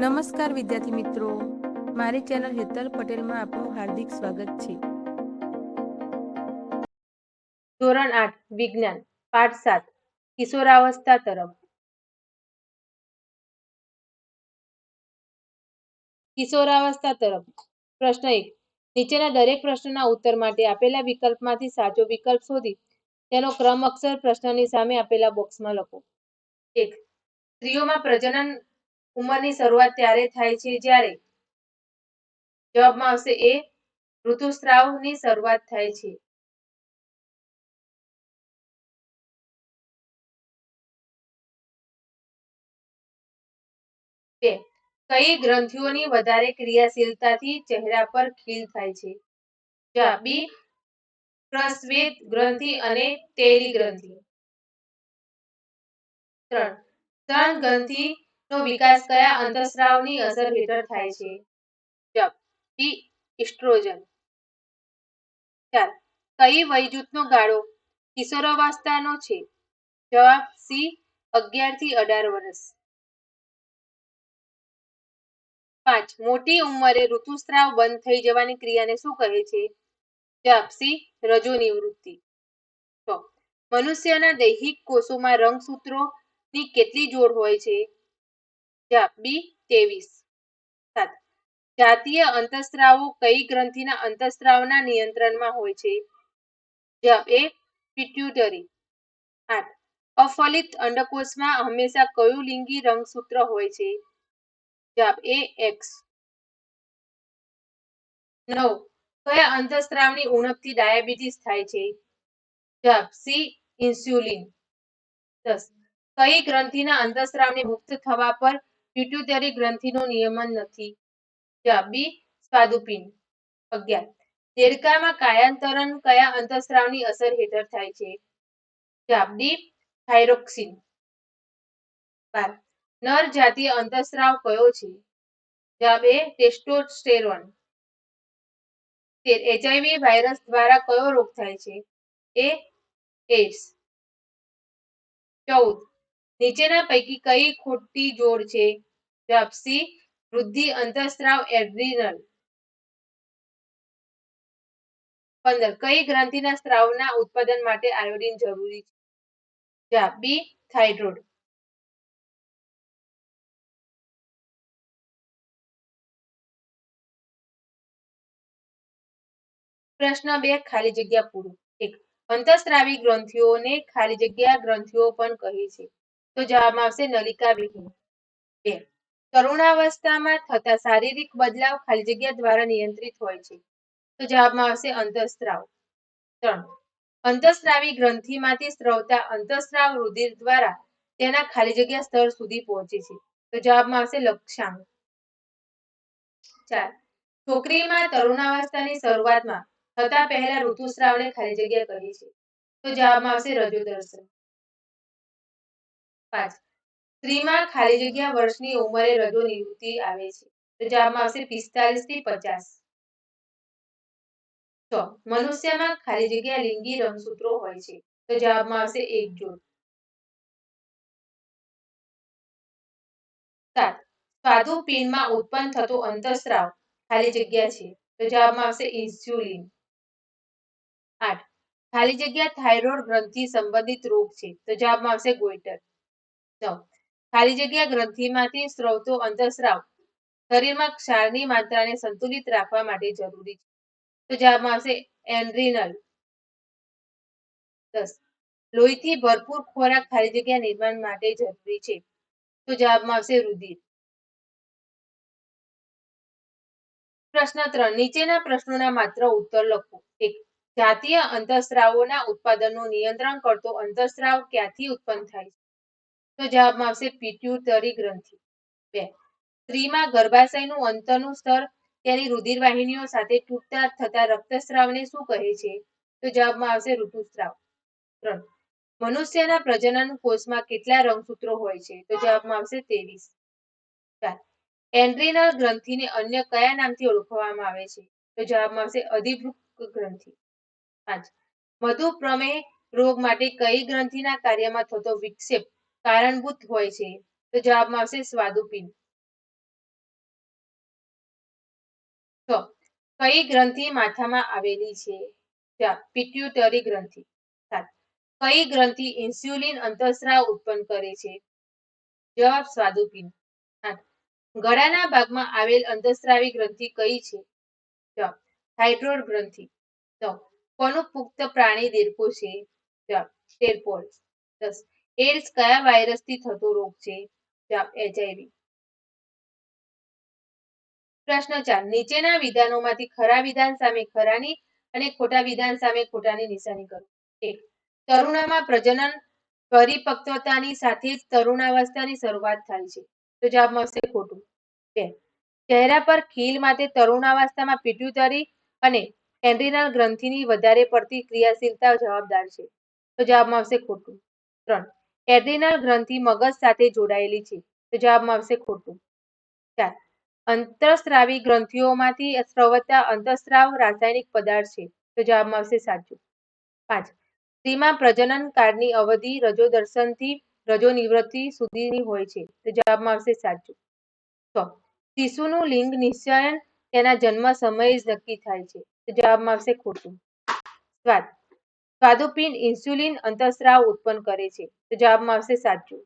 નમસ્કાર વિદ્યાર્થી મિત્રો. મારી ચેનલ હેતલ પટેલમાં આપનું હાર્દિક સ્વાગત છે. ધોરણ આઠ, વિજ્ઞાન, પાઠ સાત, કિશોરાવસ્થા તરફ. કિશોરાવસ્થા તરફ. પ્રશ્ન એક. નીચેના દરેક પ્રશ્નના ઉત્તર માટે આપેલા વિકલ્પમાંથી સાચો વિકલ્પ શોધી તેનો ક્રમ અક્ષર પ્રશ્નની સામે આપેલા બોક્સમાં લખો. એક. સ્ત્રીઓમાં પ્રજનન ઉંમરની શરૂઆત ત્યારે થાય છે જ્યારે જવાબમાં આવશે એ ઋતુસ્રાવની શરૂઆત થાય છે. કઈ ગ્રંથિઓની વધારે ક્રિયાશીલતાથી ચહેરા પર ખીલ થાય છે? જવાબ બી, પ્રસ્વેદ ગ્રંથિ અને તેરી ગ્રંથિ. ત્રણ ત્રણ ગ્રંથિનો વિકાસ કયા અંતઃસ્રાવની અસર હેઠળ થાય છે? જવાબ બી ઇસ્ટ્રોજન. ચાર કઈ વયજૂથનો ગાળો કિશોરાવસ્થાનો છે? જવાબ, સી, અગિયારથી અઢાર વર્ષ. પાંચ, મોટી ઉંમરે ઋતુસ્રાવ બંધ થઈ જવાની ક્રિયાને શું કહે છે? જવાબ, સી, રજો નિવૃત્તિ. છ, મનુષ્યના દૈહિક કોષોમાં રંગસૂત્રોની કેટલી જોડ હોય છે? બી ત્રેવીસ. સાત. જાતીય અંતઃસ્રાવો કઈ ગ્રંથિના અંતઃસ્રાવના નિયંત્રણમાં હોય છે? જવાબ એ પિટ્યુટરી આઠ. અફલિત અંડકોષમાં હંમેશા કયું લિંગી રંગસૂત્ર હોય છે? જવાબ એ એક્સ નવ. કયા અંતઃસ્ત્રાવની ઉણપથી ડાયાબિટીસ થાય છે? જવાબ સી, ઇન્સ્યુલિન. દસ. કઈ ગ્રંથિના અંતઃસ્ત્રાવને મુક્ત થવા પર પિટ્યુટરી ગ્રંથિનું નિયમન નથી. જવાબ સ્વાદુપિંડ અગિયાર. દેડકામાં કાયાંતરણ કયા અંતઃસ્રાવની અસર હેઠળ થાય છે? જવાબ થાઇરોક્સિન. બાર. નર જાતીય અંતઃસ્રાવ કયો છે? જવાબ એ ટેસ્ટોસ્ટેરોન. તેર. એચઆઈવી વાયરસ દ્વારા કયો રોગ થાય છે? એ એડ્સ ચૌદ. નીચેના પૈકી કઈ ખોટી જોડ છે? જવાબ વૃદ્ધિ અંતઃસ્રાવ એડ્રીનલ. પંદર, કઈ ગ્રંથિના સ્ત્રાવના ઉત્પાદન માટે આયોડિન જરૂરી છે? બી થાઇરોઇડ. પ્રશ્ન બે, ખાલી જગ્યા પૂરું. એક, અંતઃસ્ત્રાવી ગ્રંથિઓને ખાલી જગ્યા ગ્રંથિઓ પણ કહે છે. તો જવાબમાં આવશે નલિકા વિહીન. બે તરુણાવસ્થામાં થતા શારીરિક બદલાવ ખાલી જગ્યા દ્વારા નિયંત્રિત હોય છે. તો જવાબમાં આવશે અંતઃસ્રાવ ત્રણ. અંતઃસ્રાવી ગ્રંથિમાંથી સ્ત્રવતા અંતઃસ્રાવ રુધિર દ્વારા તેના ખાલી જગ્યા સ્તર સુધી પહોંચે છે. તો જવાબમાં આવશે લક્ષાંક. ચાર. છોકરીમાં તરુણાવસ્થાની શરૂઆતમાં થતા પહેલા ઋતુસ્રાવને ખાલી જગ્યા કહે છે? તો જવાબમાં આવશે રજોદર્શન. પાંચ. સ્ત્રીમાં ખાલી જગ્યા વર્ષની ઉંમરે રજો નિવૃત્તિ આવે છે. તો જવાબમાં આવશે પિસ્તાલીસથી પચાસ. છ. મનુષ્યમાં ખાલી જગ્યા લિંગી રંગસૂત્રો હોય છે. તો જવાબમાં આવશે એક જોડ સાત. સ્વાદુપિંડમાં ઉત્પન્ન થતો અંતઃસ્રાવ ખાલી જગ્યા છે. તો જવાબમાં આવશે ઇન્સ્યુલિન. આઠ. ખાલી જગ્યા થાઇરોઇડ ગ્રંથિ સંબંધિત રોગ છે. તો જવાબમાં આવશે ગોઈટર નવ. ખાલી જગ્યા ગ્રંથિમાંથી સ્રવતો અંતઃસ્રાવ શરીરમાં ક્ષારની માત્રાને સંતુલિત રાખવા માટે જરૂરી છે. તો જવાબમાં આવશે એન્ડ્રીનલ. દસ. લોહીથી ભરપૂર ખોરાક ખાલી જગ્યા નિર્માણ માટે જરૂરી છે. તો જવાબમાં આવશે રુધિર. પ્રશ્ન ત્રણ. નીચેના પ્રશ્નોના માત્ર ઉત્તર લખો. એક. જાતીય અંતઃસ્રાવોના ઉત્પાદનનું નિયંત્રણ કરતો અંતઃસ્રાવ ક્યાંથી ઉત્પન્ન થાય છે? તો જવાબમાં આવશે પિટ્યુટરી ગ્રંથિ. બે. સ્ત્રીમાં ગર્ભાશયનું અંતરનું સ્તર તેની રુધિરવાહિનીઓ સાથે તૂટતા થતા રક્તસ્રાવને શું કહે છે? તો જવાબમાં આવશે ઋતુસ્રાવ. ત્રણ. મનુષ્યના પ્રજનન કોષમાં કેટલા રંગસૂત્રો હોય છે? તો જવાબમાં આવશે ત્રેવીસ. ચાર. એન્ડ્રીનલ ગ્રંથિને અન્ય કયા નામથી ઓળખવામાં આવે છે? તો જવાબમાં આવશે અધિભૃક ગ્રંથિ. પાંચ. મધુ પ્રમેહ રોગ માટે કઈ ગ્રંથિના કાર્યમાં થતો વિક્ષેપ કારણભૂત હોય છે, તો જવાબમાં આવશે સ્વાદુપિંડ. છ કઈ ગ્રંથિ માથામાં આવેલી છે? પિટ્યુટરી ગ્રંથિ. કઈ ગ્રંથિ ઇન્સ્યુલિન અંતઃસ્રાવ ઉત્પન્ન કરે છે? જવાબ સ્વાદુપિંડ. ગળાના ભાગમાં આવેલ અંતઃસ્રાવી ગ્રંથિ કઈ છે? થાઇરોઇડ ગ્રંથિ. નવ કોનું પુખ્ત પ્રાણી દેડકો છે? જવાબ એડ્સ કયા વાયરસથી થતો રોગ છે? એચઆઈવી પ્રશ્ન ચાર. નીચેના વિધાનોમાંથી ખરા વિધાન સામે ખરાની અને ખોટા વિધાન સામે ખોટાની નિશાની કરો. એક. તરુણામાં પ્રજનન પરિપક્વતાની સાથે જ તરુણાવસ્થાની શરૂઆત થાય છે. તો જવાબ મળશે ખોટું. બે. ચહેરા પર ખીલ માટે તરુણાવસ્થામાં પિટ્યુટરી અને એન્ડ્રીનલ ગ્રંથિની વધારે પડતી ક્રિયાશીલતા જવાબદાર છે. તો જવાબ મળશે ખોટું. ત્રણ. એડ્રીનલ ગ્રંથિ મગજ સાથે જોડાયેલી છે. તો જવાબમાં આવશે ખોટું. ચાર અંતઃસ્રાવી ગ્રંથિઓમાંથી સ્રવતા અંતઃસ્રાવ રાસાયણિક પદાર્થ છે. તો જવાબમાં આવશે સાચું. પાંચ. સ્ત્રીમાં પ્રજનન કાળની અવધિ રજોદર્શનથી રજોનિવૃત્તિ સુધીની હોય છે. તો જવાબમાં આવશે સાચું. છ. શિશુનું લિંગ નિશ્ચયન તેના જન્મ સમયે જ નક્કી થાય છે. તો જવાબમાં આવશે ખોટું. સ્વાદ સ્વાદુપિંડ ઇન્સ્યુલિન અંતઃસ્રાવ ઉત્પન્ન કરે છે. તો જવાબમાં આવશે સાચું.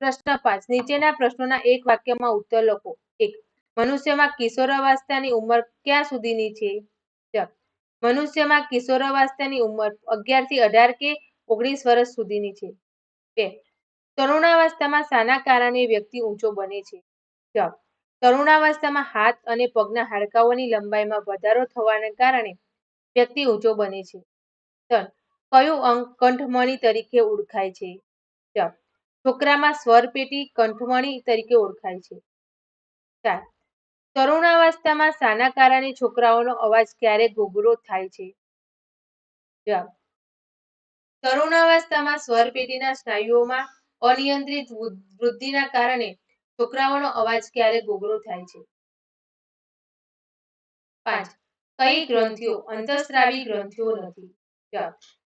પ્રશ્ન પાંચ. નીચેના પ્રશ્નોના એક વાક્યમાં ઉત્તર લખો. એક. મનુષ્યમાં કિશોરાવસ્થાની ઉંમર ક્યાં સુધીની છે? મનુષ્યમાં કિશોરાવસ્થાની ઉંમર અગિયારથી અઢાર કે ઓગણીસ વર્ષ સુધીની છે. બે. તરુણાવસ્થામાં શાના કારણે વ્યક્તિ ઊંચો બને છે. જવાબ તરુણાવસ્થામાં હાથ અને પગના હાડકાઓની લંબાઈમાં વધારો થવાને કારણે વ્યક્તિ ઊંચો બને છે. ત્રણ કયું અંગ કંઠમણી તરીકે ઓળખાય છે? છોકરામાં સ્વરપેટી કંઠમણી તરીકે ઓળખાય છે. ચાર તરુણાવસ્થામાં શાના કારણે છોકરાઓનો અવાજ ક્યારે ઘોઘરો થાય છે? જવાબ તરુણાવસ્થામાં સ્વરપેટીના સ્નાયુઓમાં અનિયંત્રિત વૃદ્ધિના કારણે છોકરાઓનો અવાજ ક્યારે ઘોઘરો થાય છે? પાંચ. કઈ ગ્રંથિઓ? અંતઃસ્રાવી ગ્રંથિઓ નથી.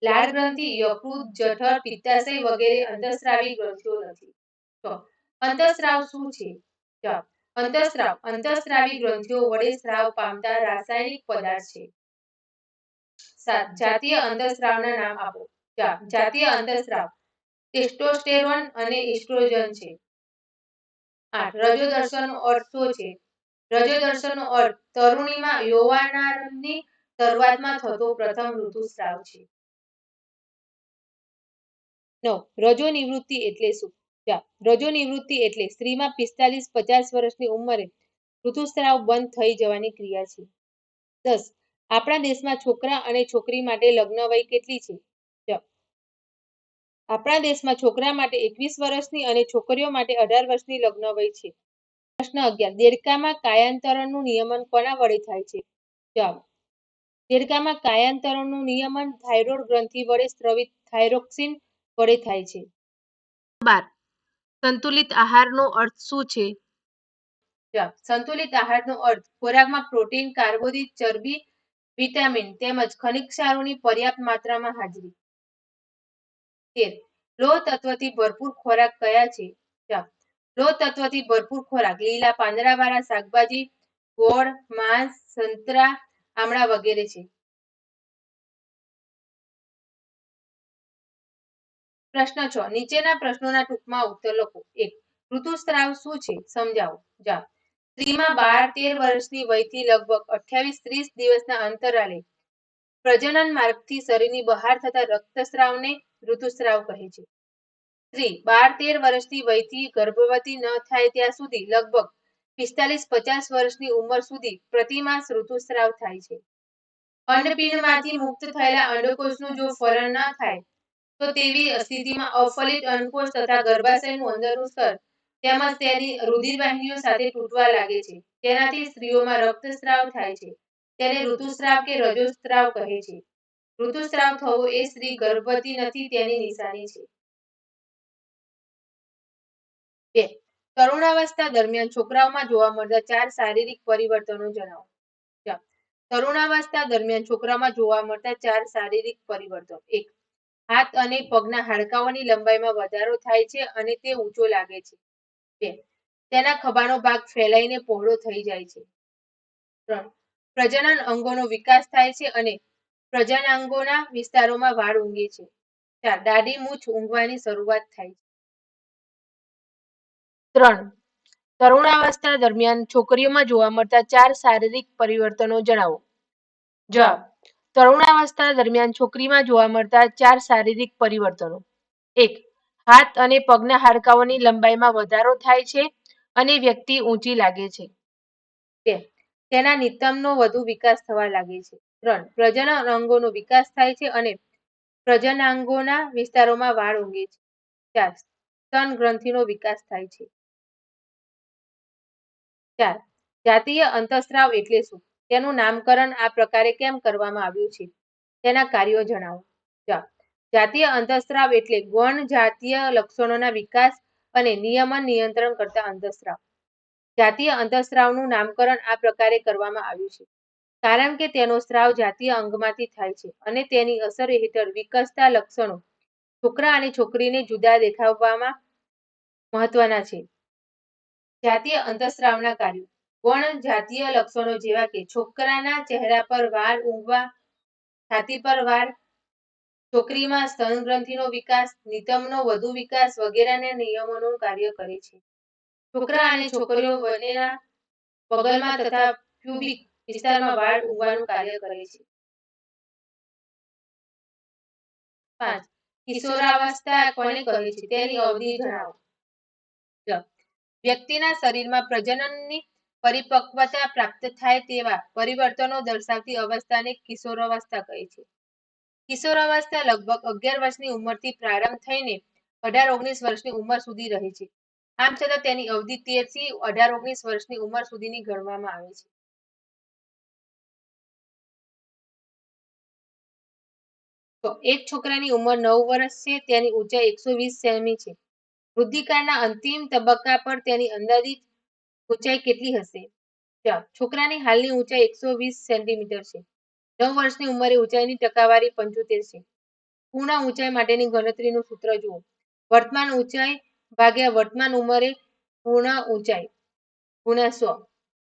લાળ ગ્રંથિ, યકૃત, જઠર, પિત્તાશય વગેરે અંતઃસ્રાવી ગ્રંથિઓ નથી. છ. શું છે? જવાબ અંતઃસ્રાવી ગ્રંથિઓ વડે સ્રાવ પામતા રાસાયણિક પદાર્થ છે. સાત. જાતીય અંતઃસ્રાવના નામ આપો. જવાબ જાતીય અંતઃસ્રાવ ટેસ્ટોસ્ટેરોન અને ઇસ્ટ્રોજન છે. આઠ રજોદર્શનનો અર્થ શું છે? રજોદર્શનનો અર્થ, તરુણીમાં યૌવનારંભની શરૂઆતમાં થતો પ્રથમ ઋતુસ્રાવ છે. નવ, રજો નિવૃત્તિ એટલે શું? રજો નિવૃત્તિ એટલે સ્ત્રીમાં પિસ્તાલીસ પચાસ વર્ષની ઉંમરે ઋતુસ્રાવ બંધ થઈ જવાની ક્રિયા છે. દસ, આપણા દેશમાં છોકરા અને છોકરી માટે લગ્ન વય કેટલી છે? આપણા દેશમાં છોકરા માટે એકવીસ વર્ષની અને છોકરીઓ માટે અઢાર વર્ષની લગ્ન વય છે. પ્રશ્ન અગિયાર. દેડકામાં કાયાંતરણનું નિયમન કોના વડે થાય છે? જવાબ. દેડકામાં કાયાંતરણનું નિયમન થાઇરોઇડ ગ્રંથિ વડે સ્ત્રવિત થાઇરોક્સિન વડે થાય છે. બાર. સંતુલિત આહારનો અર્થ શું છે? જવાબ. સંતુલિત આહારનો અર્થ ખોરાકમાં પ્રોટીન, કાર્બોદિત, ચરબી, વિટામિન તેમજ ખનિજ ક્ષારોની પર્યાપ્ત માત્રામાં હાજરી. તેર લોહ તત્વથી ભરપૂર ખોરાક કયા છે? જવાબ લોહ તત્વથી ભરપૂર ખોરાક. લીલા પાંદડાવાળા શાકભાજી, ગોળ, માંસ, સંતરા, આમળા વગેરે છે. પ્રશ્ન છ. નીચેના પ્રશ્નોના ટૂંકમાં ઉત્તર લખો. એક. ઋતુસ્રાવ શું છે? સમજાવો. જવાબ સ્ત્રીમાં બાર તેર વર્ષની વયથી લગભગ અઠ્યાવીસ ત્રીસ દિવસના અંતરાલે પ્રજનન માર્ગથી શરીરની બહાર થતા રક્તસ્રાવને ઋતુસ્રાવ કહે છે. સ્ત્રી બાર તેર વર્ષની વયથી ગર્ભવતી ન થાય ત્યાં સુધી લગભગ પિસ્તાલીસ પચાસ વર્ષની ઉંમર સુધી પ્રતિમાસ ઋતુસ્રાવ થાય છે. અંડપીંડમાંથી મુક્ત થયેલા અંડકોષનું જો ફલન ન થાય, તો તેવી સ્થિતિમાં અફલિત અંડકોષ તથા ગર્ભાશયનું અંદરનું સ્તર તેમજ તેની રુધિરવાહિનીઓ સાથે તૂટવા લાગે છે. તેનાથી સ્ત્રીઓમાં રક્તસ્રાવ થાય છે. તેને ઋતુસ્રાવ કે રજોસ્રાવ કહે છે. ઋતુસ્રાવ થવો એ સ્ત્રી ગર્ભવતી નથી, તેની નિશાની છે. બે, તરુણાવસ્થા દરમિયાન છોકરાઓમાં જોવા મળતા ચાર શારીરિક પરિવર્તનો જણાવો. તરુણાવસ્થા દરમિયાન છોકરામાં જોવા મળતા ચાર શારીરિક પરિવર્તનો. એક, હાથ અને પગના હાડકાઓની લંબાઈમાં વધારો થાય છે અને તે ઊંચો લાગે છે. બે, તેના ખભાનો ભાગ ફેલાઈને પહોળો થઈ જાય છે. ત્રણ, પ્રજનન અંગોનો વિકાસ થાય છે અને પ્રજનનાંગોના વિસ્તારોમાં વાળ ઊંઘે છે. ચાર, દાઢી, મૂછ ઊંઘવાની શરૂઆત થાય છે. ત્રણ, તરુણાવસ્થા દરમિયાન છોકરીઓમાં જોવા મળતા ચાર શારીરિક પરિવર્તનો જણાવો. જવાબ, તરુણાવસ્થા દરમિયાન છોકરીમાં જોવા મળતા ચાર શારીરિક પરિવર્તનો. એક, હાથ અને પગના હાડકાઓની લંબાઈમાં વધારો થાય છે અને વ્યક્તિ ઊંચી લાગે છે. બે, તેના નિતંબનો વધુ વિકાસ થવા લાગે છે. ત્રણ પ્રજનન અંગોનો વિકાસ થાય છે અને પ્રજનાંગોના વિસ્તારોમાં વાળ ઊંઘે છે. ચાર. સ્તન ગ્રંથિનો વિકાસ થાય છે. ચાર. જાતીય અંતઃસ્રાવ એટલે શું? તેનું નામકરણ આ પ્રકારે કેમ કરવામાં આવ્યું છે? તેના કાર્યો જણાવો. ચાર. જાતીય અંતઃસ્ત્રાવ એટલે ગૌણ જાતીય લક્ષણોના વિકાસ અને નિયમન નિયંત્રણ કરતા અંતઃસ્ત્રાવ. જાતીય અંતઃસ્રાવનું નામકરણ આ પ્રકારે કરવામાં આવ્યું છે. કારણ કે તેનો સ્રાવ જાતીય અંગમાંથી થાય છે અને તેની અસર હેઠળ વિકસતા લક્ષણો છોકરા અને છોકરીને જુદા દેખાવવામાં મહત્વના છે. જાતીય અંતઃસ્રાવના કાર્યો. ગૌણ જાતીય લક્ષણો જેવા કે છોકરાના ચહેરા પર વાળ ઊંઘવા, છાતી પર વાળ છોકરીમાં સ્તન ગ્રંથિનો વિકાસ નિતંબનો વધુ વિકાસ વગેરેના નિયમોનું કાર્ય કરે છે. છોકરા અને છોકરીઓ બંનેના બગલમાં તથા પ્યુબિક વિસ્તારમાં વાળ ઉગવાનું કાર્ય કરે છે. પાંચ, કિશોરાવસ્થા કોને કહે છે? તેની અવધિ જણાવો. વ્યક્તિના શરીરમાં પ્રજનનની પરિપક્વતા પ્રાપ્ત થાય તેવા પરિવર્તનો દર્શાવતી અવસ્થાને કિશોરાવસ્થા કહે છે. કિશોરાવસ્થા લગભગ અગિયાર વર્ષની ઉંમરથી પ્રારંભ થઈને અઢાર ઓગણીસ વર્ષની ઉંમર સુધી રહે છે. આમ છતાં તેની અવધિ તેરથી અઢાર ઓગણીસ વર્ષની ઉંમર સુધીની ગણવામાં આવે છે. એક છોકરાની ઉંમર નવ વર્ષ છે, તેની ઊંચાઈ એકસો વીસ સેમી છે. વૃદ્ધિકાળના અંતિમ તબક્કા પર તેની અંદાજિત ઊંચાઈ કેટલી હશે? છોકરાની હાલની ઊંચાઈ એકસો વીસ સેન્ટીમીટર છે. નવ વર્ષની ઉંમરે ઊંચાઈની ટકાવારી પંચોતેર છે. પૂર્ણ ઊંચાઈ માટેની ગણતરીનું સૂત્ર જુઓ. વર્તમાન ઊંચાઈ ભાગ્યા વર્તમાન ઉંમરે પૂર્ણ ઊંચાઈ ગુણ્યા સો.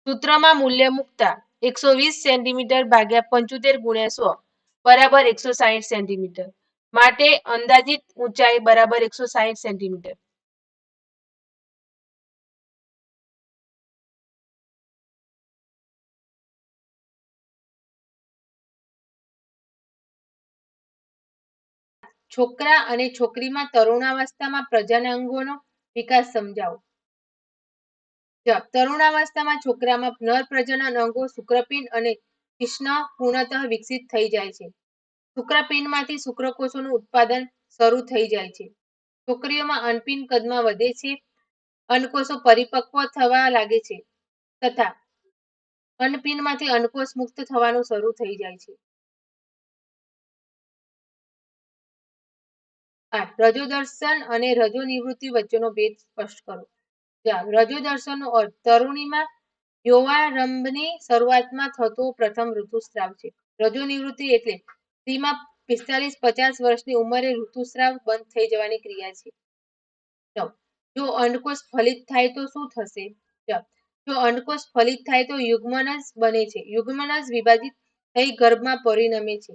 સૂત્રમાં મૂલ્ય મૂકતા એકસો વીસ સેન્ટીમીટર ભાગ્યા પંચોતેર ગુણ્યા સો. બરાબર એકસો સાહીઠ સેન્ટીમીટર. માટે અંદાજિત ઊંચાઈ બરાબર એકસો સાહીઠ સેન્ટીમીટર. છોકરા અને છોકરીમાં તરુણાવસ્થામાં પ્રજનનાંગોનો વિકાસ સમજાવો. તરુણાવસ્થામાં છોકરામાં નર પ્રજનન અંગો શુક્રપિંડ અને કૃષ્ણ પૂર્ણતઃ વિકસિત થઈ જાય છે. શુક્રપિંડમાંથી શુક્રકોષોનું ઉત્પાદન શરૂ થઈ જાય છે. છોકરીઓમાં અનપિંડ કદમાં વધે છે. અન્નકોષો પરિપક્વ થવા લાગે છે તથા અન્નપિંડમાંથી અન્નકોષ મુક્ત થવાનું શરૂ થઈ જાય છે. આઠ રજોદર્શન અને રજો નિવૃત્તિ વચ્ચેનો ભેદ સ્પષ્ટ કરો. રજો દર્શનનો અર્થ તરુણીમાં યૌવારંભની શરૂઆતમાં થતો પ્રથમ ઋતુસ્રાવ છે. રજોનિવૃત્તિ એટલે સ્ત્રીમાં પિસ્તાલીસ પચાસ વર્ષની ઉંમરે ઋતુસ્રાવ બંધ થઈ જવાની ક્રિયા છે. જો. અંડકોષ ફલિત થાય તો શું થશે? જો. અંડકોષ ફલિત થાય તો યુગ્મનજ બને છે. યુગ્મનજ વિભાજિત થઈ ગર્ભમાં પરિણમે છે.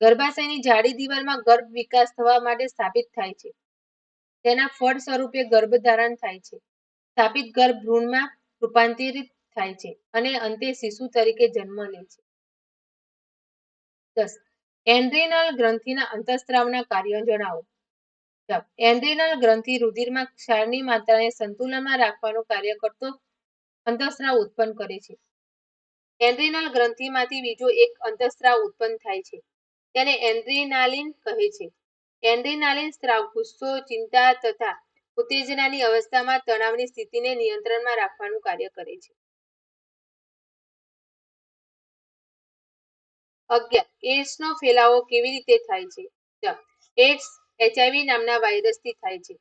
ગર્ભાશયની જાડી દિવાલમાં ગર્ભ વિકાસ થવા માટે સ્થાપિત થાય છે. તેના ફળ સ્વરૂપે ગર્ભધારણ થાય છે. સ્થાપિત ગર્ભ ભ્રૂણમાં રૂપાંતરિત થાય છે અને અંતે શિશુ તરીકે જન્મ લે છે. દસ. એન્ડ્રીનલ ગ્રંથિના અંતઃસ્રાવના કાર્યો જણાવો. એન્ડ્રીનલ ગ્રંથિ રુધિરમાં ક્ષારની માત્રાને સંતુલનમાં રાખવાનું કાર્ય કરતો અંતઃસ્રાવ ઉત્પન્ન કરે છે. એન્ડ્રીનલ ગ્રંથિમાંથી બીજો એક અંતસ્ત્રાવ ઉત્પન્ન થાય છે. તેને એન્ડ્રીનાલિન કહે છે. એન્ડ્રીનાલિન સ્ત્રાવ ગુસ્સો, ચિંતા તથા ઉત્તેજનાની અવસ્થામાં તણાવની સ્થિતિને નિયંત્રણમાં રાખવાનું કાર્ય કરે છે. એડ્સનો ફેલાવો કેવી રીતે થાય છે? એડ્સ એચઆઈવી નામના વાયરસથી થાય છે.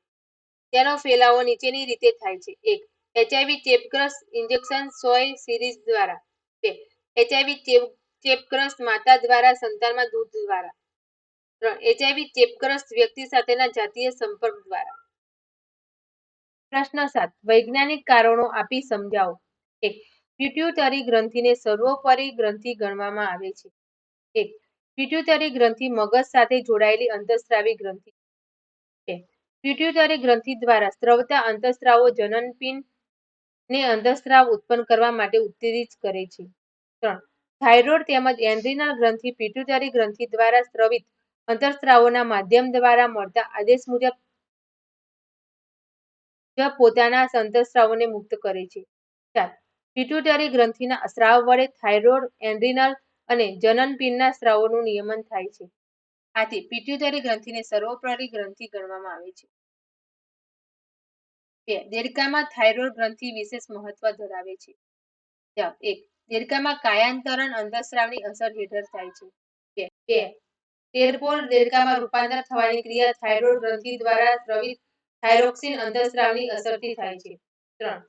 તેનો ફેલાવો નીચેની રીતે થાય છે. એક. એચઆઈવી ચેપગ્રસ્ત ઇન્જેક્શન સોય સિરીઝ દ્વારા. બે. એચઆઈવી ચેપ, ચેપગ્રસ્ત માતા દ્વારા સંતાનમાં દૂધ દ્વારા. ત્રણ. એચઆઈવી ચેપગ્રસ્ત વ્યક્તિ સાથેના જાતીય સંપર્ક દ્વારા. પ્રશ્ન સાત, વૈજ્ઞાનિક કારણો આપી સમજાવો. એક પિટ્યુટરી ગ્રંથિને સર્વોપરી ગ્રંથિ ગણવામાં આવે છે. એક પિટ્યુટરી ગ્રંથિ મગજ સાથે જોડાયેલી અંતઃસ્રાવી ગ્રંથિ. છે પિટ્યુટરી ગ્રંથિ દ્વારા સ્ત્રવતા અંતઃસ્રાવો જનનપિંડ ને અંતઃસ્રાવ ઉત્પન્ન કરવા માટે ઉત્તેજિત કરે છે. ત્રણ, થાઇરોઇડ તેમજ એન્ડ્રિનલ ગ્રંથિ પિટ્યુટરી ગ્રંથિ દ્વારા સ્ત્રવિત અંતઃસ્ત્રાવોના માધ્યમ દ્વારા મળતા આદેશ મુજબ જ પોતાના સંતસ્ત્રાવોને મુક્ત કરે છે. ચાર પિટ્યુટરી ગ્રંથિના સ્રાવ વડે થાઇરોઇડ એન્ડ્રિનલ અને જનનપિંડના સ્રાવોનું નિયમન થાય છે. આથી પિટ્યુટરી ગ્રંથિને સર્વોપરી ગ્રંથિ ગણવામાં આવે છે. બે, દેડકામાં થાઇરોઇડ ગ્રંથિ વિશેષ મહત્વ ધરાવે છે. એક, દેડકામાં કાયાંતરણ અંતઃસ્રાવની અસર હેઠળ થાય છે. બે બે દેડકામાં રૂપાંતર થવાની ક્રિયા થાઇરોઇડ ગ્રંથિ દ્વારા સ્રવિત થાઇરોક્સિન અંતઃસ્રાવની અસરથી થાય છે. ત્રણ.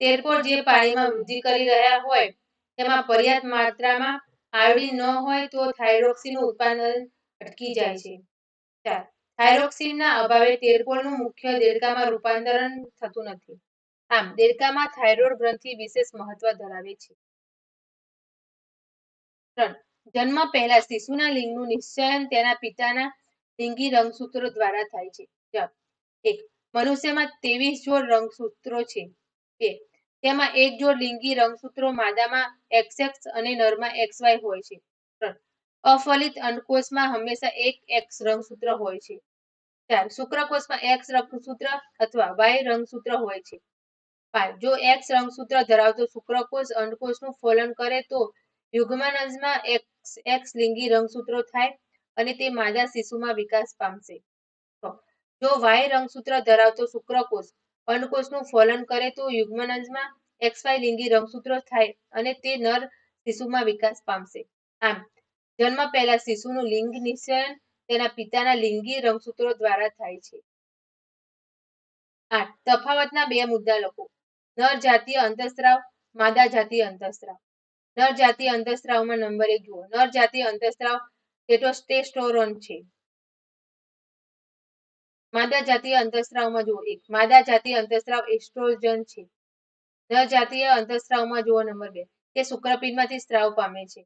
ટેરપોલ જે પાણીમાં વૃદ્ધિ કરી રહ્યા હોય, તેમાં પર્યાપ્ત માત્રામાં આયોડિન ન હોય તો થાઇરોક્સિનનું ઉત્પાદન અટકી જાય છે. ચાર. થાઇરોક્સિનના અભાવે ટેરપોલનું મુખ્ય દેડકામાં રૂપાંતરણ થતું નથી. આમ, દેડકામાં થાઇરોઇડ ગ્રંથિ વિશેષ મહત્વ ધરાવે છે. ત્રણ. જન્મ પહેલા શિશુના લિંગનું નિશ્ચયન તેના પિતાના લિંગી રંગસૂત્રો દ્વારા થાય છે. એક. મનુષ્યમાં ત્રેવીસ જોડ રંગસૂત્રો છે બે તેમાં એક જોડ લિંગી રંગસૂત્રો માદામાં એક્સએક્સ અને નરમાં એક્સ વાય હોય છે. અફલિત અંડકોષમાં હંમેશા એક એક્સ રંગસૂત્ર હોય છે. ચાર. શુક્રકોષમાં એક્સ રંગસૂત્ર અથવા વાય રંગસૂત્ર હોય છે. પાંચ. જો એક્સ રંગસૂત્ર ધરાવતો શુક્રકોષ અંડકોષનું ફલન કરે તો યુગ્મનજમાં એક્સ એક્સ લિંગી રંગસૂત્રો થાય અને તે માદા શિશુમાં વિકાસ પામશે. જો વાય રંગસૂત્ર ધરાવતો શુક્રકોષ અંડકોષનું ફલન કરે તો યુગ્મનજમાં એક્સ વાય લિંગી રંગસૂત્રો થાય અને તે નર શિશુમાં વિકાસ પામશે. આમ, જન્મ પહેલા શિશુનું લિંગ નિશ્ચયન તેના પિતાના લિંગી રંગસૂત્રો દ્વારા થાય છે. આઠ, તફાવતના બે મુદ્દા લખો. નર જાતીય અંતઃસ્રાવ માદા જાતીય અંતઃસ્રાવ નર જાતીય અંતઃસ્ત્રાવમાં નંબર એક જુઓ. નર જાતીય અંતઃસ્રાવ ટેસ્ટોસ્ટેરોન છે. માદા જાતીય અંતઃસ્રાવમાં જુઓ એક, માદા જાતીય અંતઃસ્રાવ એસ્ટ્રોજન છે. નર જાતીય અંતઃસ્રાવમાં જુઓ નંબર બે, તે શુક્રપિંડમાંથી સ્ત્રાવ પામે છે.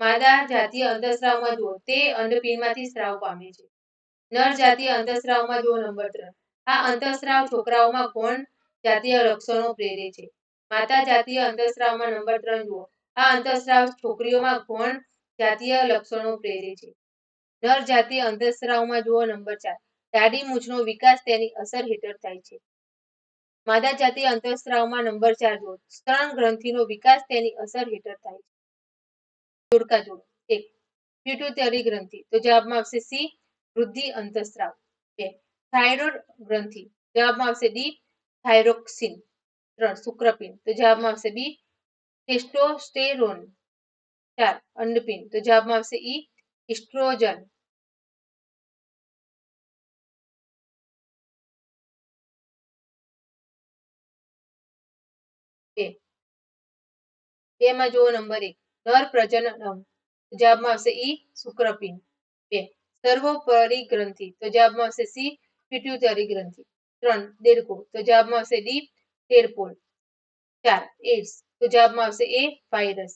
માદા જાતીય અંતઃસ્રાવમાં જુઓ, તે અંડપિંડમાંથી સ્ત્રાવ પામે છે. નર જાતીય અંતઃસ્રાવમાં જુઓ નંબર ત્રણ, આ અંતઃસ્રાવ છોકરાઓમાં ગૌણ જાતીય લક્ષણો પ્રેરે છે. માતા જાતીય અંતઃસ્રાવમાં નંબર ત્રણ જુઓ, આ અંતઃસ્રાવ છોકરીઓમાં ગૌણ જાતીય લક્ષણો પ્રેરે છે. નર જાતીય અંતઃસ્રાવમાં જુઓ નંબર ચાર દાઢી મૂછનો વિકાસ તેની અસર હેઠળ થાય છે. માદા જાતિ અંતઃસ્ત્રાવમાં નંબર ચાર જોડ. સ્તરણ ગ્રંથિનો વિકાસ તેની અસર હેઠળ થાય છે. જોડકા જોડ. એક. પ્યુટરી ગ્રંથિ. તો જવાબમાં આવશે સી. વૃદ્ધિ અંતઃસ્ત્રાવ બે. થાઇરોઇડ ગ્રંથિ. જવાબમાં આવશે ડી. થાઇરોક્સિન. ત્રણ. શુક્રપિંડ. તો જવાબમાં આવશે બી. ટેસ્ટોસ્ટેરોન. ચાર. અંડપિંડ. તો જવાબમાં આવશે ઈ. ઇસ્ટ્રોજન. બેમાં જુઓ નંબર એક નર પ્રજનન અંગ તો જવાબમાં આવશે ઈ શુક્રપિંડ. બે સર્વોપરી ગ્રંથિ તો જવાબમાં આવશે સી પિટ્યુટરી ગ્રંથિ ત્રણ દેડકો તો જવાબમાં આવશે ડી ટેરપોલ ચાર, એડ્સ, તો જવાબમાં આવશે એ વાયરસ.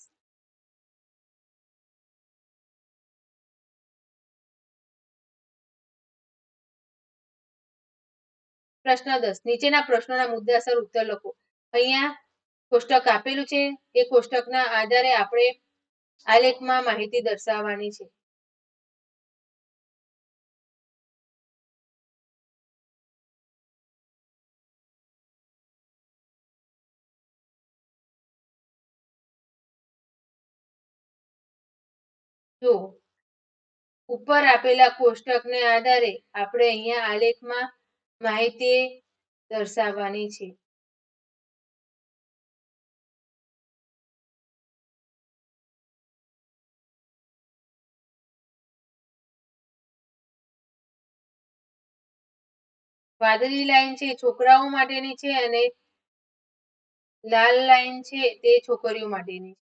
પ્રશ્ન દસ, નીચેના પ્રશ્નોના મુદ્દાસર ઉત્તર લખો. અહીંયા કોષ્ટક આપેલું છે. એ કોષ્ટકના આધારે આપણે આલેખમાં માહિતી દર્શાવવાની છે. જો ઉપર આપેલા કોષ્ટકને આધારે આપણે અહીંયા આલેખમાં માહિતી દર્શાવવાની છે. વાદળી લાઈન છે, છોકરાઓ માટેની છે અને લાલ લાઈન છે, તે છોકરીઓ માટેની છે.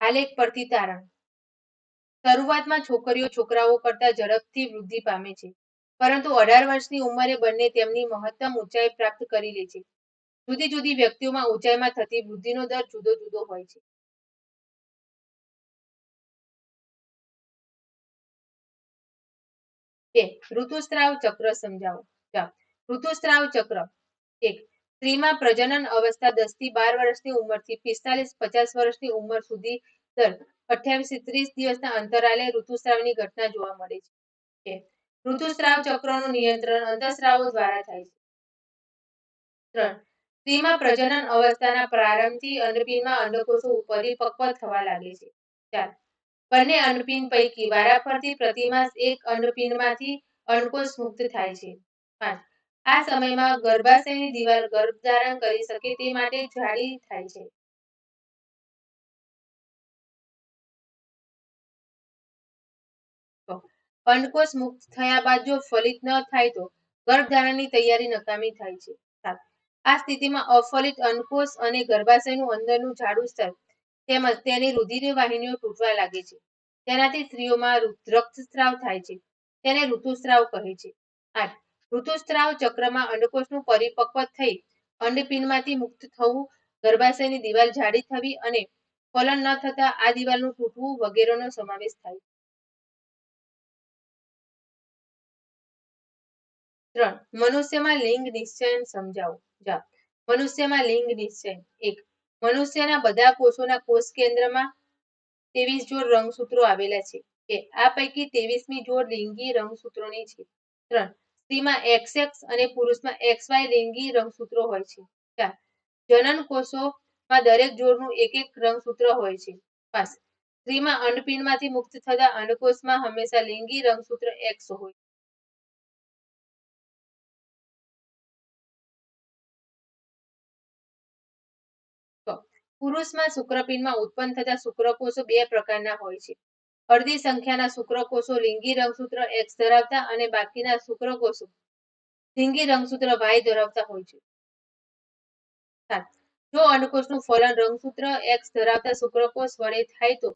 આલેખ પરથી તારણ. શરૂઆતમાં છોકરીઓ છોકરાઓ કરતા ઝડપથી વૃદ્ધિ પામે છે. પરંતુ અઢાર વર્ષની ઉંમરે બંને તેમની મહત્તમ ઊંચાઈ પ્રાપ્ત કરી લે છે. જુદી જુદી વ્યક્તિઓમાં ઊંચાઈમાં થતી વૃદ્ધિનો દર જુદો જુદો હોય છે. બે ચક્ર સમજાવો. ચાલો. ઋતુસ્ત્રાવ ચક્ર. એક. સ્ત્રીમાં પ્રજનન અવસ્થા દસથી બાર વર્ષની ઉંમરથી પિસ્તાલીસ પચાસ વર્ષની ઉંમર સુધી દર અઠ્યાવીસથી ત્રીસ દિવસના અંતરાલે ઋતુસ્રાવની ઘટના જોવા મળે છે. ઋતુસ્રાવ ચક્રનું નિયંત્રણ અંતઃસ્રાવો દ્વારા થાય છે. ત્રણ, સ્ત્રીમાં પ્રજનન અવસ્થાના પ્રારંભથી અન્નપિંડમાં અંડકોષો પરિપક્વ થવા લાગે છે. ચાર, બંને અન્નપિંડ પૈકી વારાફરતી પ્રતિમાસ એક અન્નપિંડમાંથી અંડકોષ મુક્ત થાય છે. પાંચ, આ સમયમાં ગર્ભાશયની દિવાલ ગર્ભધારણ કરી શકે તે માટે જાડી થાય છે. અંડકોષ મુક્ત થયા બાદ જો ફલિત ન થાય તો ગર્ભધારણની તૈયારી નકામી થાય છે. આ સ્થિતિમાં અફલિત અંડકોષ અને ગર્ભાશયનું અંદરનું જાડું સ્તર તેમજ તેની રુધિર વાહિનીઓ તૂટવા લાગે છે. તેનાથી સ્ત્રીઓમાં રક્તસ્રાવ થાય છે. તેને ઋતુસ્રાવ કહે છે. આઠ. ઋતુસ્રાવ ચક્રમાં અંડકોષનું પરિપક્વ થઈ અંડપિંડમાંથી મુક્ત થવું, ગર્ભાશયની દિવાલ જાડી થવી અને ફલન ન થતા આ દિવાલનું તૂટવું વગેરેનો સમાવેશ થાય. ત્રણ, મનુષ્યમાં લિંગ નિશ્ચયન સમજાવો. જા મનુષ્યમાં લિંગ નિશ્ચયન. એક, મનુષ્યના બધા કોષોના કોષ કેન્દ્રમાં ત્રેવીસ જોડ રંગસૂત્રો આવેલા છે. કે આ પૈકી ત્રેવીસમી જોડ લિંગી રંગસૂત્રોની છે. ત્રણ, સ્ત્રીમાં એક્સ એક્સ અને પુરુષમાં એક્સ વાય લિંગી રંગસૂત્રો હોય છે. ચાર, જનન કોષોમાં દરેક જોડનું એક એક રંગસૂત્ર હોય છે. પાંચ, સ્ત્રીમાં અંડપિંડમાંથી મુક્ત થતા અંડકોષમાં હંમેશા લિંગી રંગસૂત્ર એક્સ હોય પુરુષમાં શુક્રપિંડમાં ઉત્પન્ન થતા શુક્રકોષો બે પ્રકારના હોય છે. અડધી સંખ્યાના શુક્રકોષો લિંગી રંગસૂત્ર એક્સ ધરાવતા અને બાકીના શુક્રકોષો લિંગી રંગસૂત્ર વાય ધરાવતા હોય છે. જો અંડકોષનું ફલન રંગસૂત્ર એક્સ ધરાવતા શુક્રકોષ વડે થાય તો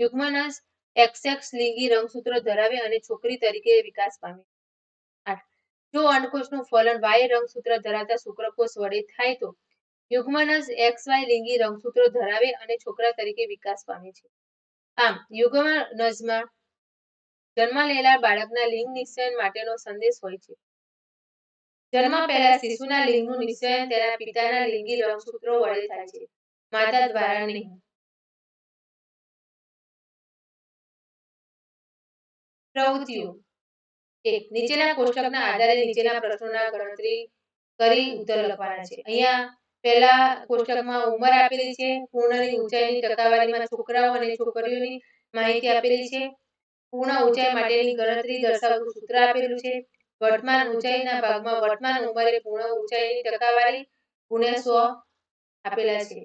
યુગ્મનસ એક્સ એક્સ લિંગી રંગસૂત્ર ધરાવે અને છોકરી તરીકે વિકાસ પામે. આઠ. જો અંડકોષનું ફલન વાય રંગસૂત્ર ધરાવતા શુક્રકોષ વડે થાય તો યુગ્મનસ એક્સ વાય લિંગી રંગસૂત્રો ધરાવે અને છોકરા તરીકે વિકાસ પામે છે. આમ યુગ્મનસમાં જન્મ લેલા બાળકના લિંગ નિશ્ચયન માટેનો સંદેશ હોય છે. જન્મ પહેલા શિશુના લિંગનું નિશ્ચયન તેના પિતાના લિંગી રંગસૂત્રો વડે થાય છે. માતા દ્વારા નહીં. પ્રવૃત્તિઓ. એક, નીચેના કોષ્ટકના આધારે નીચેના પ્રશ્નોના ગણતરી કરી ઉત્તર લખવાના છે. અહીંયા પહેલા કોષ્ટકમાં ઉંમર આપેલી છે, પૂર્ણની ઊંચાઈની ટકાવારીમાં છોકરાઓ અને છોકરીઓની માહિતી આપેલી છે, પૂર્ણ ઊંચાઈ માટેની ગણતરી દર્શાવતું સૂત્ર આપેલું છે, વર્તમાન ઊંચાઈના ભાગમાં વર્તમાન ઉંમરે પૂર્ણ ઊંચાઈની ટકાવારી ગુણ્યા સો આપેલા છે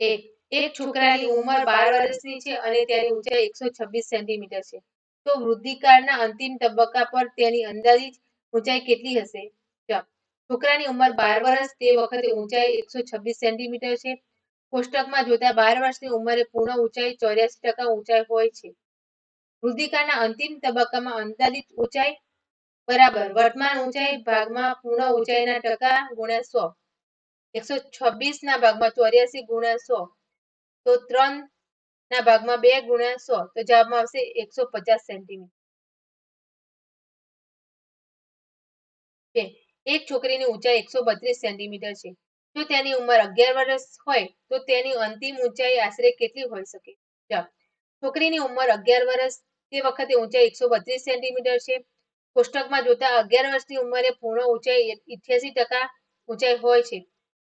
એક એક છોકરાની ઉંમર બાર વર્ષની છે અને તેની ઊંચાઈ એકસો છવ્વીસ સેન્ટીમીટર છે તો વૃદ્ધિકાળના અંતિમ તબક્કા પર તેની અંદાજિત ઊંચાઈ કેટલી હશે. છોકરાની ઉંમર બાર વર્ષ, તે વખતે ઊંચાઈ એકસો છવ્વીસ સેન્ટીમીટર છે. કોષ્ટકમાં જોતા બાર વર્ષની ઉંમરે પૂર્ણ ઊંચાઈ ચોર્યાસી ટકા ઊંચાઈ હોય છે. વૃદ્ધિકાળના અંતિમ તબક્કામાં અંદાજિત ઊંચાઈ બરાબર વર્તમાન ઊંચાઈ ભાગમાં પૂર્ણ ઊંચાઈના ટકા ગુણ્યા સો. એકસો છવ્વીસ ના ભાગમાં ચોર્યાસી ગુણ્યા સો. તો ત્રણ ના ભાગમાં બે ગુણ્યા સો. તો જવાબમાં આવશે એકસો પચાસ સેન્ટીમીટર. એક છોકરીની ઊંચાઈ એકસો બત્રીસ સેન્ટીમીટર છે. જો તેની ઉંમર અગિયાર વર્ષ હોય, તો તેની અંતિમ ઊંચાઈ આશરે કેટલી હોઈ શકે? છોકરીની ઉંમર અગિયાર વર્ષ, તે વખતે ઊંચાઈ એકસો બત્રીસ સેન્ટીમીટર છે. કોષ્ટકમાં જોતા અગિયાર વર્ષની ઉંમરે પૂર્ણ ઊંચાઈ ઇઠ્યાસી ટકા ઊંચાઈ હોય છે.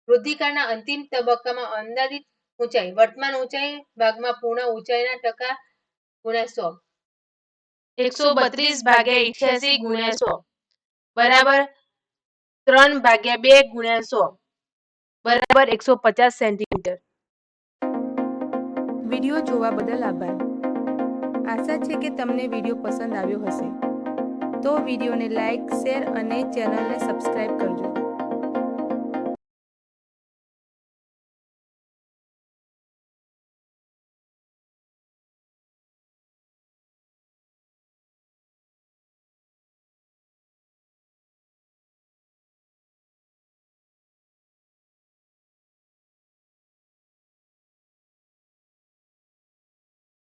વૃદ્ધિકાળના અંતિમ તબક્કામાં અંદાજિત ઊંચાઈ, વર્તમાન ઊંચાઈ ભાગમાં પૂર્ણ ઊંચાઈના ટકા ગુણ્યા સો. એકસો બત્રીસ ભાગ્યા ઇઠ્યાસી ગુણ્યા સો. બરાબર? ત્રણ ભાગ્યા બે ગુણ્યા સો. બરાબર એકસો પચાસ સેન્ટીમીટર. વીડિયો જોવા બદલ આભાર. આશા છે કે તમને વીડિયો પસંદ આવ્યો હશે. તો વિડીયોને લાઈક, શેર અને ચેનલને સબસ્ક્રાઈબ કરજો.